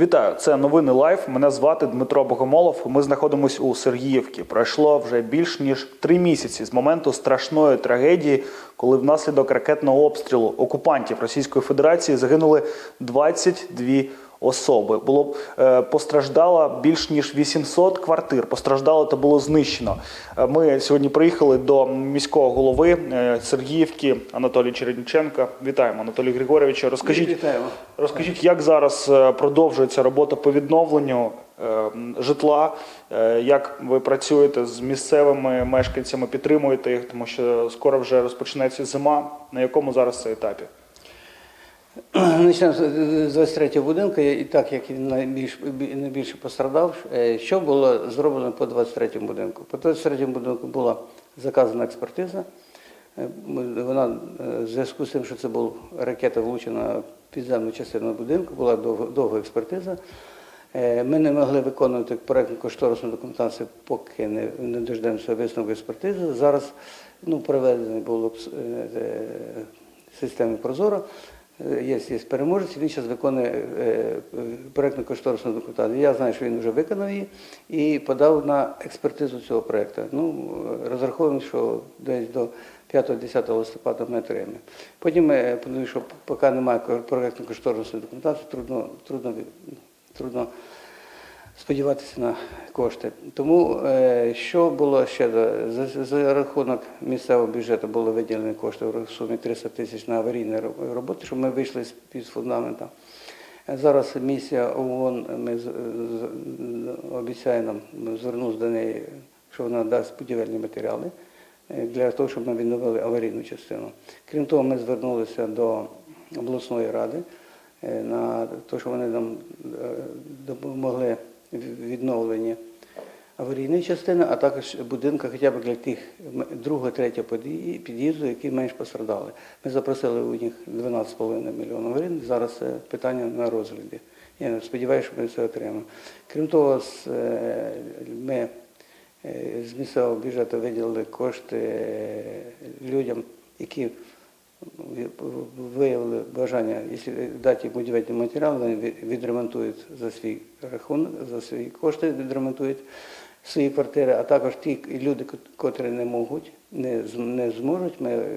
Вітаю, це новини Лайф. Мене звати Дмитро Богомолов. Ми знаходимося у Сергіївці. Пройшло вже більш ніж три місяці з моменту страшної трагедії, коли внаслідок ракетного обстрілу окупантів Російської Федерації загинули 22 особи. Було е, постраждало більш ніж 800 квартир. Постраждало та було знищено. Е, Ми сьогодні приїхали до міського голови е, Сергіївки Анатолія Чередниченка. Вітаємо, Анатолій Григоровичу. Розкажіть, Вітаємо. Розкажіть, як зараз е, продовжується робота по відновленню е, житла? Е, Як ви працюєте з місцевими мешканцями, підтримуєте їх, тому що скоро вже розпочнеться зима. На якому зараз це етапі? Почнемо з 23 будинку, і так як він найбільш, найбільше пострадав. Е, Що було зроблено по 23 будинку? По 23 будинку була заказана експертиза. Е, Вона е, в зв'язку з тим, що це була ракета влучена в підземну частину будинку, була довга, експертиза. Ми не могли виконувати проєктну кошторисну документацію, поки не, не дождемося висновку експертизи. Зараз ну, проведений було системи Прозоро. Е, Є, є переможець, він зараз виконує е, проєктну кошторисну документацію. Я знаю, що він вже виконав її і подав на експертизу цього проєкту. Ну, е, розраховуємо, що десь до 5-10 листопада ми отримаємо. Потім, ми подумаю, що поки немає проєктно кошторисної документації, трудно, трудно, трудно сподіватися на кошти. Тому е, що було ще за, рахунок місцевого бюджету було виділені кошти в сумі 300 тисяч на аварійні роботи, щоб ми вийшли з під фундамента. Зараз місія ООН ми обіцяє нам, ми до неї, що вона дасть будівельні матеріали е, для того, щоб ми відновили аварійну частину. Крім того, ми звернулися до обласної ради е, на те, що вони нам допомогли в відновленні аварійної частини, а також будинка хоча б для тих другого, третього під'їзду, які менш пострадали. Ми запросили у них 12,5 мільйонів гривень. Зараз це питання на розгляді. Я сподіваюся, що ми це отримаємо. Крім того, е, ми е, з місцевого бюджету виділили кошти е, людям, які виявили бажання, якщо дати їм будівельні матеріали, вони відремонтують за свій рахунок, за свої кошти відремонтують свої квартири, а також ті люди, котрі не можуть, не, не зможуть, ми е,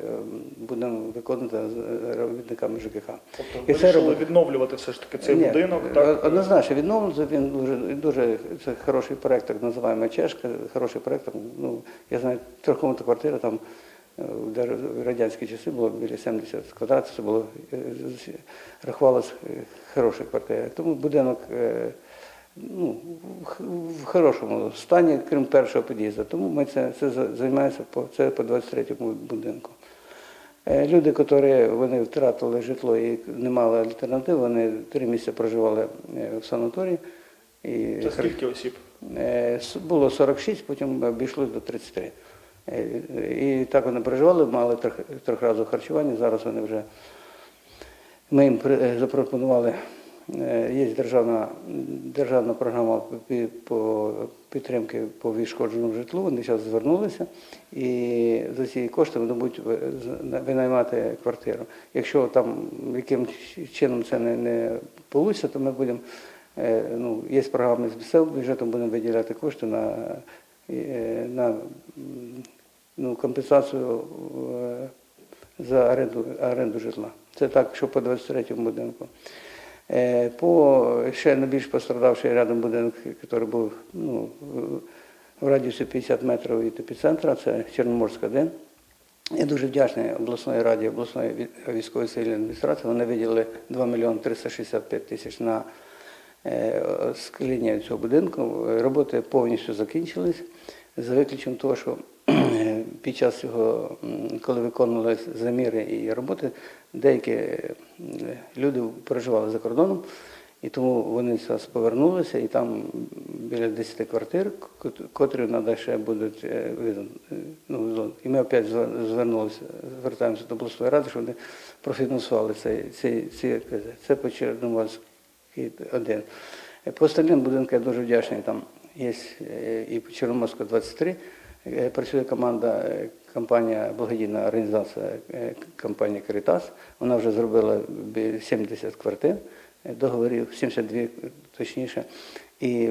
будемо виконувати з робітниками ЖКХ. Тобто І це вирішили відновлювати все ж таки цей Ні, будинок. е, Так? Однозначно відновлюється, він дуже, дуже це хороший проєкт, так називаємо Чешка, хороший проєкт. Ну, я знаю, трьохкомнатна квартира там е, в радянські часи було біля 70 квадратів, це було е, рахувалось е, хороша квартира. Тому будинок е, ну, в хорошому стані, крім першого під'їзду. Тому ми це, це займаємося по, це по 23-му будинку. Люди, які вони втратили житло і не мали альтернатив, вони три місяці проживали в санаторії. І Це скільки осіб? Було 46, потім обійшлось до 33. Е, І так вони проживали, мали трьох- трьохразове харчування. Зараз вони вже ми їм е, запропонували. е, Є державна, державна програма по підтримки по відшкодженому житлу. Вони зараз звернулися і за ці кошти вони будуть винаймати квартиру. Якщо там яким чином це не, не вийде, то ми будемо ну, є програми з місцевого бюджету, будемо виділяти кошти на, на ну, компенсацію е, за оренду, оренду житла. Це так, що по 23-му будинку. Е, По ще найбільш пострадавший рядом будинок, який був ну, в радіусі 50 метрів від епіцентра, це Чорноморська 1. Я дуже вдячний обласної раді, обласної військової цивільної адміністрації. Вони виділили 2 мільйони 365 тисяч на е, скління цього будинку. Роботи повністю закінчились, за виключенням того, що е, під час цього, коли виконувалися заміри і роботи, деякі е, люди проживали за кордоном. І тому вони зараз повернулися, і там біля 10 квартир, кот- котрі надалі ще будуть е, е, ну, І ми опять звернулися, звертаємося до обласної ради, щоб вони профінансували цей, цей, ці, це по Чорноморській один. Е, По остальним будинкам я дуже вдячний. Там є е, і по Чорноморську 23. е, Працює команда, компанія, благодійна організація, компанії Карітас. Вона вже зробила 70 квартир. договорів, 72 точніше. І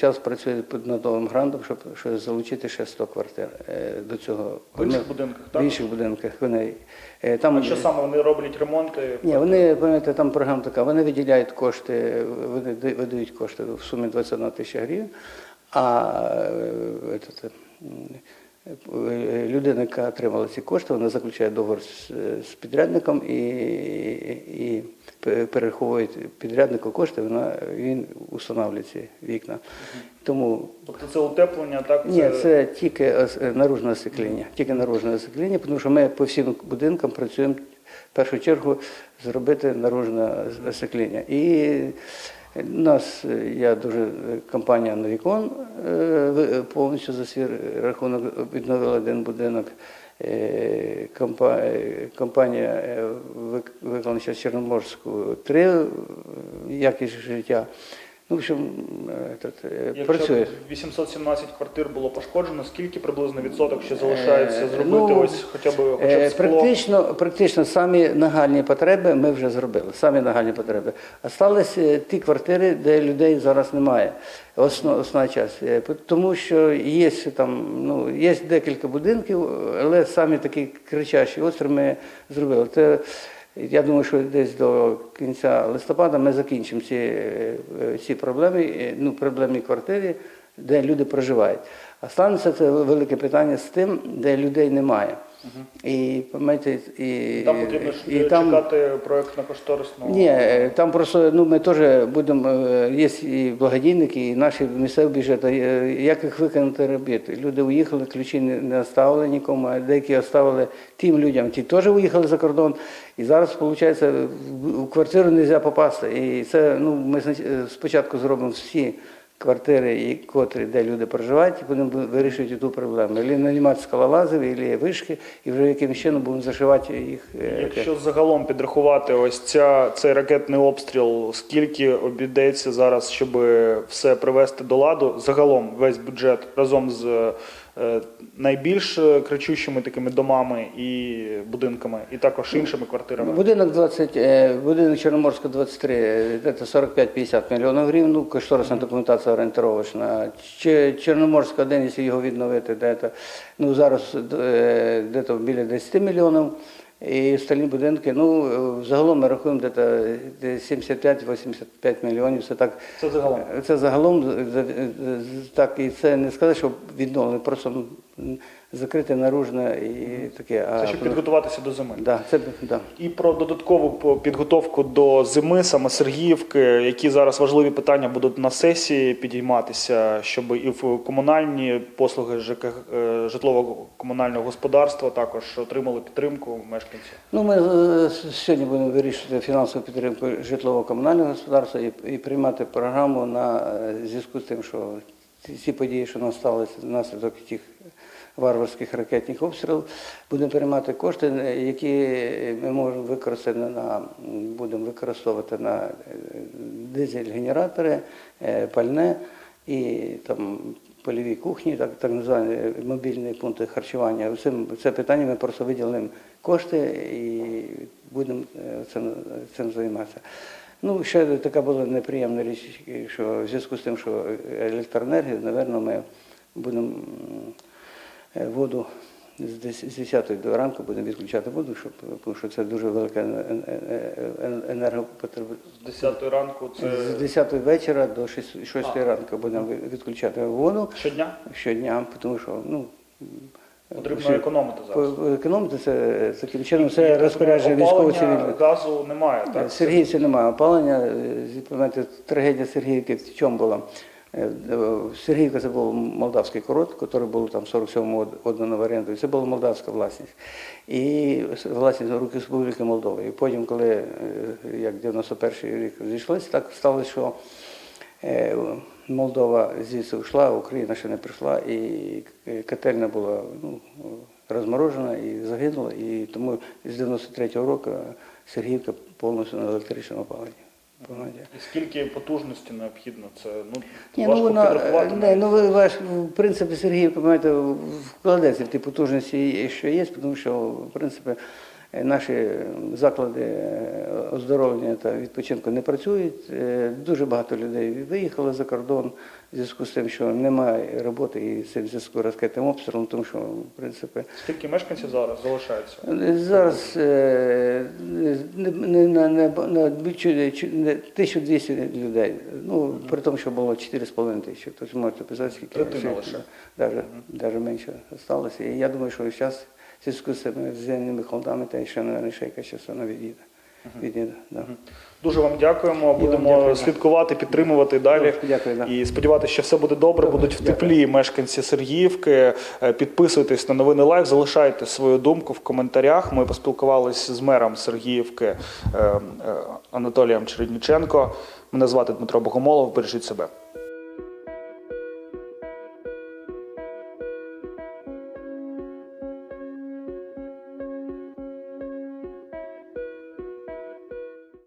зараз працює над новим грантом, щоб, щоб залучити ще 100 квартир е, до цього. В інших Вони- будинках, В інших будинках. Вони, е, там, А що саме вони роблять ремонти? ні, вони, пам'ятаєте, там програма така, вони виділяють кошти, вони видають кошти в сумі 21 тисяча гривень, а це, е, людина, яка отримала ці кошти, вона заключає договор з, з підрядником і, і перераховує підряднику кошти, вона, він установлює ці вікна. Тому Тобто це утеплення, так? ні, це тільки наружне освітлення. Тільки наружне освітлення, тому що ми по всім будинкам працюємо в першу чергу зробити наружне ос- освітлення. І нас е, я дуже е, компанія Новікон е, повністю за свій рахунок відновила один будинок. Компа- Компанія виконала Чорноморську три якість життя. Ну, в общем, е, тут, е, працює. 817 квартир було пошкоджено, скільки приблизно відсоток ще залишається Е, зробити ну, ось хоча б хоча Е, б скло? Практично, практично самі нагальні потреби ми вже зробили. Самі нагальні потреби. Остались е, ті квартири, де людей зараз немає. Основ, основна час. Е, п- Тому що є там, ну, є декілька будинків, але самі такі кричащі остри ми зробили. Це, я думаю, що десь до кінця листопада ми закінчимо ці, е, ці проблеми, е, ну, проблемні квартири, де люди проживають. А станеться це велике питання з тим, де людей немає. І пам'ятаєте, і, Там потрібно і там, чекати проєктно кошторисну. ні, е, там просто ну ми теж будемо. е, Є і благодійники, і наші місцеві бюджети. е, Як їх виконати робити? Люди уїхали, ключі не, оставили нікому, а деякі оставили тим людям, ті теж уїхали за кордон. І зараз, виходить, в квартиру не можна попасти. І це ну ми е, спочатку зробимо всі. Квартири, і котрі, де люди проживають, і будемо вирішувати ту проблему. Або нанімати скалолазів, або вишки, і вже якимось чином будемо зашивати їх. е, Якщо загалом підрахувати ось ця, цей ракетний обстріл, скільки обійдеться зараз, щоб все привести до ладу, загалом весь бюджет разом з найбільш кричущими такими домами і будинками, і також іншими квартирами. Будинок 20, е, будинок Чорноморська 23, е, це 45-50 мільйонів гривень, ну, кошторисна документація орієнтировочна. Чорноморська один, якщо його відновити, де ну, зараз е, де біля 10 мільйонів. І стальні будинки, ну, е, загалом ми рахуємо де 75-85 мільйонів. Це так. Це загалом. Це загалом з- з- так, і це не сказати, що відновлено, просто м, закрите наружне і таке. Це щоб підготуватися до зими. Да, це, да. І про додаткову підготовку до зими, саме Сергіївки, які зараз важливі питання будуть на сесії підійматися, щоб і в комунальні послуги ЖК, е, житлово-комунального господарства також отримали підтримку мешканці. Ну, ми е, сьогодні будемо вирішувати фінансову підтримку житлово-комунального господарства і, і приймати програму на е, зв'язку з тим, що ці, події, що насталися внаслідок тих варварських ракетних обстрілів, будемо приймати кошти, е, які ми можемо використати на будемо використовувати на е, дизель-генератори, е, пальне і там. Польові кухні, так, так звані мобільні пункти харчування. Цим, це питання ми просто виділимо кошти і будемо е, цим, цим займатися. Ну, ще така була неприємна річ, що в зв'язку з тим, що електроенергію, напевно, ми будемо е, воду з 10 до ранку будемо відключати воду, щоб, тому що це дуже велика енергопотреба. З 10 ранку це З 10 вечора до 6, 6 А. ранку будемо відключати воду щодня. щодня, тому що ну, Потрібно економити зараз. економити це таким чином, це розпорядження військово Опалення, цивільних. газу немає, так? Сергіївці немає опалення. е, пам'ятаєте, трагедія Сергіївки в чому була? Е, це був молдавський курорт, який був там в 47-му віддано в оренду. Це була молдавська власність. І власність рук Республіки Молдова. І потім, коли е, як 91-й рік зійшлися, так сталося, що е, Молдова звідси йшла, Україна ще не прийшла, і котельня була ну, розморожена і загинула. І тому з 93-го року Сергіївка повністю на електричному опаленні. Скільки потужності необхідно? Це ну Ні, важко ну вона підрахувати. не, ну ви ваш в принципі Сергій, понимаєте, вкладеться в ті потужності, що є, тому що в принципі Е, Наші заклади е, оздоровлення та відпочинку не працюють. Е, Дуже багато людей виїхало за кордон в зв'язку з тим, що немає роботи і з цим зв'язку з ракетним обстрілом, тому що, в принципі, Скільки мешканців зараз залишається? Зараз е, не, не, на, на, на не 1200 людей. Ну, при тому, що було 4,5 тисячі. Тобто можете писати, скільки лише. Даже, даже менше залишилося. І я думаю, що зараз в зв'язку з цими холодами, та ще, мабуть, ще якась частина від'їде. Від'їде, да. Дуже вам дякуємо. Будемо дякую. слідкувати, підтримувати далі. Дякую, да. І сподіватися, що все буде добре. Будуть в теплі мешканці Сергіївки. Е, Підписуйтесь на новини Лайв, залишайте свою думку в коментарях. Ми поспілкувалися з мером Сергіївки е, е, Анатолієм Чередніченко. Мене звати Дмитро Богомолов. Бережіть себе.